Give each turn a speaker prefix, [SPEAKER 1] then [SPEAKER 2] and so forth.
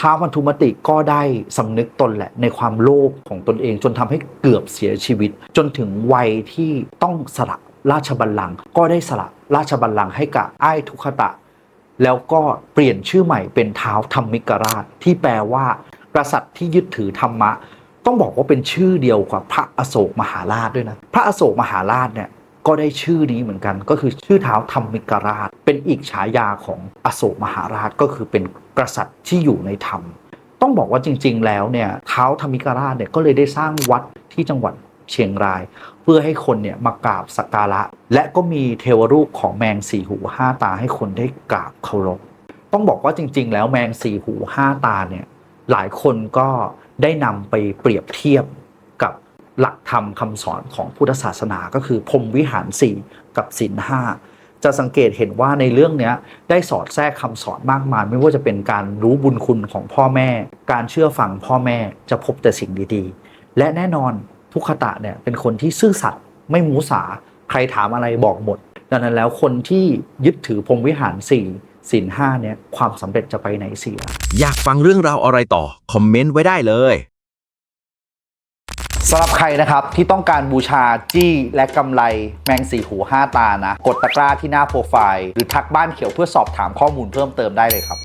[SPEAKER 1] ท้าวพันธุมติก็ได้สำนึกตนแหละในความโลภของตนเอง จนทำให้เกือบเสียชีวิต จนถึงวัยที่ต้องสละราชบัลลังก์ก็ได้สละราชบัลลังก์ให้กับอ้ายทุคตะ แล้วก็เปลี่ยนชื่อใหม่เป็นเท้าวธรรมิกราช ที่แปลว่ากษัตริย์ที่ยึดถือธรรมะ ต้องบอกว่าเป็นชื่อเดียวกับพระอโศกมหาราชด้วยนะ พระอโศกมหาราชเนี่ย ก็ได้ชื่อนี้เหมือนกัน ก็คือชื่อเท้าธรรมิกราช เป็นอีกฉายาของอโศกมหาราชก็คือเป็นกษัตริย์ที่อยู่ในธรรม ต้องบอกว่าจริง ๆ แล้วเนี่ยเท้าธรรมิกราชเนี่ยก็เลยได้สร้างวัดที่จังหวัดเชียงราย เพื่อให้คนเนี่ยมากราบสักการะ และก็มีเทวรูปของแมงสี่หูห้าตาให้คนได้กราบเคารพต้องบอกว่าจริง ๆ แล้วแมงสี่หูห้าตาเนี่ยหลายคนก็ได้นำไปเปรียบเทียบ หลักธรรมคำสอนของพุทธศาสนาก็คือพรมวิหารสี่กับศีลห้าจะสังเกตเห็นว่าในเรื่องนี้ได้สอดแทรกคำสอนมากมาย ไม่ว่าจะเป็นการรู้บุญคุณของพ่อแม่ การเชื่อฟังพ่อแม่จะพบแต่สิ่งดีๆ และแน่นอนทุกขตะเนี่ยเป็นคนที่ซื่อสัตย์ไม่มูสาใครถามอะไรบอกหมด ดังนั้นแล้วคนที่ยึดถือพรมวิหารสี่ศีลห้าเนี่ยความสำเร็จจะไปไหนเสีย
[SPEAKER 2] อยากฟังเรื่องราวอะไรต่อ คอมเมนต์ไว้ได้เลย
[SPEAKER 1] สำหรับใครนะครับที่ต้องการบูชาจี้และกำไรแมงสี่หูห้าตานะ กดตะกร้าที่หน้าโปรไฟล์ หรือทักบ้านเขียวเพื่อสอบถามข้อมูลเพิ่มเติมได้เลยครับ